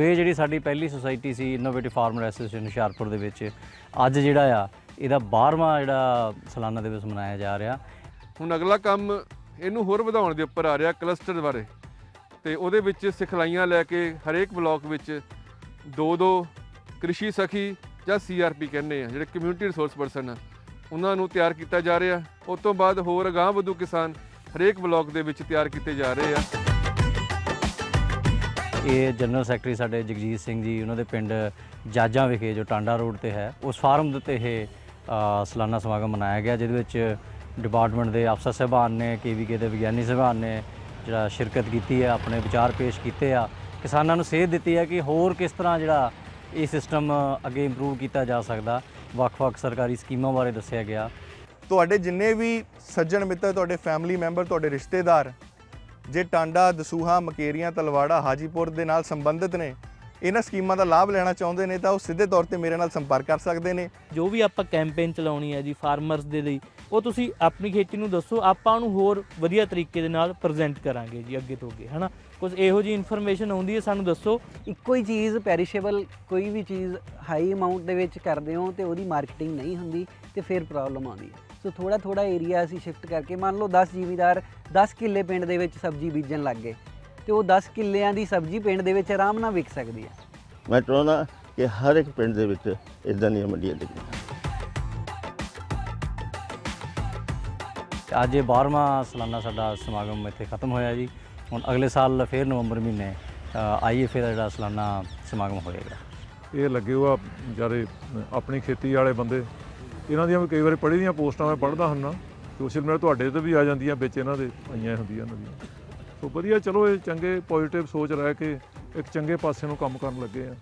ਸੋ ਇਹ ਜਿਹੜੀ ਸਾਡੀ ਪਹਿਲੀ ਸੁਸਾਇਟੀ ਸੀ ਇਨੋਵੇਟਿਵ ਫਾਰਮਰ ਐਸੋਸੀਏਸ਼ਨ ਹੁਸ਼ਿਆਰਪੁਰ ਦੇ ਵਿੱਚ, ਅੱਜ ਜਿਹੜਾ ਆ, ਇਹਦਾ 12ਵਾਂ ਜਿਹੜਾ ਸਾਲਾਨਾ ਦਿਵਸ ਮਨਾਇਆ ਜਾ ਰਿਹਾ। ਹੁਣ ਅਗਲਾ ਕੰਮ ਇਹਨੂੰ ਹੋਰ ਵਧਾਉਣ ਦੇ ਉੱਪਰ ਆ ਰਿਹਾ ਕਲਸਟਰ ਬਾਰੇ। ਤੇ ਉਹਦੇ ਵਿੱਚ ਸਿਖਲਾਈਆਂ ਲੈ ਕੇ ਹਰੇਕ ਬਲਾਕ ਵਿੱਚ ਦੋ ਦੋ ਕ੍ਰਿਸ਼ੀ ਸਖੀ ਜਾਂ ਸੀਆਰਪੀ ਕਹਿੰਦੇ ਆ, ਜਿਹੜੇ ਕਮਿਊਨਿਟੀ ਰਿਸੋਰਸ ਪਰਸਨ ਆ, ਉਹਨਾਂ ਨੂੰ ਤਿਆਰ ਕੀਤਾ ਜਾ ਰਿਹਾ। ਉਸ ਤੋਂ ਬਾਅਦ ਹੋਰ ਅਗਾਂਹ ਵਧੂ ਕਿਸਾਨ ਹਰੇਕ ਬਲਾਕ ਦੇ ਵਿੱਚ ਤਿਆਰ ਕੀਤੇ ਜਾ ਰਹੇ ਆ। ਇਹ ਜਨਰਲ ਸੈਕਟਰੀ ਸਾਡੇ ਜਗਜੀਤ ਸਿੰਘ ਜੀ ਉਹਨਾਂ ਦੇ ਪਿੰਡ ਜਾਜਾਂ ਵਿਖੇ ਜੋ ਟਾਂਡਾ ਰੋਡ ਤੇ ਹੈ ਉਸ ਫਾਰਮ ਦੇ ਉੱਤੇ ਇਹ ਅ, ਸਾਲਾਨਾ ਸਮਾਗਮ ਮਨਾਇਆ ਗਿਆ ਜਿਹਦੇ ਵਿੱਚ ਡਿਪਾਰਟਮੈਂਟ ਦੇ ਅਫਸਰ ਸਹਿਬਾਨ ਨੇ ਕੇਵੀਕੇ ਦੇ ਵਿਗਿਆਨੀ ਸਹਿਬਾਨ ਨੇ ਜਿਹੜਾ ਸ਼ਿਰਕਤ ਕੀਤੀ ਹੈ ਆਪਣੇ ਵਿਚਾਰ ਪੇਸ਼ ਕੀਤੇ ਆ। ਕਿਸਾਨਾਂ ਨੂੰ ਸੇਧ ਦਿੱਤੀ ਹੈ ਕਿ ਹੋਰ ਕਿਸ ਤਰ੍ਹਾਂ ਜਿਹੜਾ ਇਹ ਸਿਸਟਮ ਅੱਗੇ ਇੰਪਰੂਵ ਕੀਤਾ ਜਾ ਸਕਦਾ ਵੱਖ-ਵੱਖ ਸਰਕਾਰੀ ਸਕੀਮਾਂ ਬਾਰੇ ਦੱਸਿਆ ਗਿਆ। ਤੁਹਾਡੇ ਜਿੰਨੇ ਵੀ ਸੱਜਣ ਮਿੱਤਰ ਤੁਹਾਡੇ ਫੈਮਿਲੀ ਮੈਂਬਰ ਤੁਹਾਡੇ ਰਿਸ਼ਤੇਦਾਰ ਜੇ ਟਾਂਡਾ ਦਸੂਹਾ ਮਕੇਰੀਆਂ ਤਲਵਾੜਾ ਹਾਜੀਪੁਰ ਦੇ ਨਾਲ ਸੰਬੰਧਿਤ ਨੇ ਇਹਨਾਂ ਸਕੀਮਾਂ ਦਾ ਲਾਭ ਲੈਣਾ ਚਾਹੁੰਦੇ ਨੇ ਤਾਂ ਉਹ ਸਿੱਧੇ ਤੌਰ ਤੇ ਮੇਰੇ ਨਾਲ ਸੰਪਰਕ ਕਰ ਸਕਦੇ ਨੇ। ਜੋ ਵੀ ਆਪਾਂ ਕੈਂਪੇਨ ਚਲਾਉਣੀ ਹੈ ਜੀ ਫਾਰਮਰਸ ਦੇ ਲਈ ਉਹ ਤੁਸੀਂ ਆਪਣੀ ਖੇਤੀ ਨੂੰ ਦੱਸੋ ਆਪਾਂ ਉਹਨੂੰ ਹੋਰ ਵਧੀਆ ਤਰੀਕੇ ਦੇ ਨਾਲ ਪ੍ਰੈਜ਼ੈਂਟ ਕਰਾਂਗੇ ਜੀ ਅੱਗੇ ਤੋਂ ਅੱਗੇ ਹਨਾ? ਕੁਝ ਇਹੋ ਜੀ ਇਨਫੋਰਮੇਸ਼ਨ ਆਉਂਦੀ ਹੈ ਸਾਨੂੰ ਦੱਸੋ। ਇੱਕੋ ਹੀ ਚੀਜ਼ ਪੈਰੀਸ਼ੇਬਲ ਕੋਈ ਵੀ ਚੀਜ਼ ਹਾਈ ਅਮਾਉਂਟ ਦੇ ਵਿੱਚ ਕਰਦੇ ਹੋ ਤੇ ਉਹਦੀ ਮਾਰਕੀਟਿੰਗ ਨਹੀਂ ਹੁੰਦੀ ਤੇ ਫਿਰ ਪ੍ਰੋਬਲਮ ਆਉਂਦੀ ਹੈ। ਸੋ ਥੋੜਾ ਥੋੜਾ ਏਰੀਆ ਅਸੀਂ ਸ਼ਿਫਟ ਕਰਕੇ ਮੰਨ ਲਓ 10 ਜ਼ਿਮੀਦਾਰ 10 ਕਿੱਲੇ ਪਿੰਡ ਦੇ ਵਿੱਚ ਸਬਜ਼ੀ ਬੀਜਣ ਲੱਗ ਗਏ ਤੇ ਉਹ 10 ਕਿੱਲਿਆਂ ਦੀ ਸਬਜ਼ੀ ਪਿੰਡ ਦੇ ਵਿੱਚ ਆਰਾਮ ਨਾਲ ਵਿਕ ਸਕਦੀ ਹੈ। ਮੈਂ ਚਾਹੁੰਦਾ ਕਿ ਹਰ ਇੱਕ ਪਿੰਡ ਦੇ ਵਿੱਚ ਇਦਾਂ ਦੀਆਂ ਮੰਡੀਆਂ ਲੱਗਣ ਅੱਜ ਇਹ 12ਵਾਂ ਸਾਲਾਨਾ ਸਾਡਾ ਸਮਾਗਮ ਇੱਥੇ ਖਤਮ ਹੋਇਆ ਜੀ। ਹੁਣ ਅਗਲੇ ਸਾਲ ਫਿਰ ਨਵੰਬਰ ਮਹੀਨੇ ਆਈਐਫਏ ਦਾ ਜਿਹੜਾ ਸਾਲਾਨਾ ਸਮਾਗਮ ਹੋਏਗਾ। ਇਹ ਲੱਗੇ ਹੋਆ ਵਿਚਾਰੇ ਆਪਣੀ ਖੇਤੀ ਵਾਲੇ ਬੰਦੇ। ਇਹਨਾਂ ਦੀਆਂ ਵੀ ਕਈ ਵਾਰੀ ਪੜ੍ਹੀ ਦੀਆਂ ਪੋਸਟਾਂ ਮੈਂ ਪੜ੍ਹਦਾ ਹੁੰਨਾ, ਸੋਸ਼ਲ ਮੀਡੀਆ ਤੁਹਾਡੇ ਤੇ ਵੀ ਆ ਜਾਂਦੀਆਂ, ਵਿੱਚ ਇਹਨਾਂ ਦੇ ਆਈਆਂ ਹੁੰਦੀਆਂ ਇਹਨਾਂ ਦੀਆਂ। ਸੋ ਵਧੀਆ, ਚਲੋ ਇਹ ਚੰਗੇ ਪੋਜ਼ਿਟਿਵ ਸੋਚ ਰਹਿ ਕੇ ਇੱਕ ਚੰਗੇ ਪਾਸੇ ਨੂੰ ਕੰਮ ਕਰਨ ਲੱਗੇ ਆ।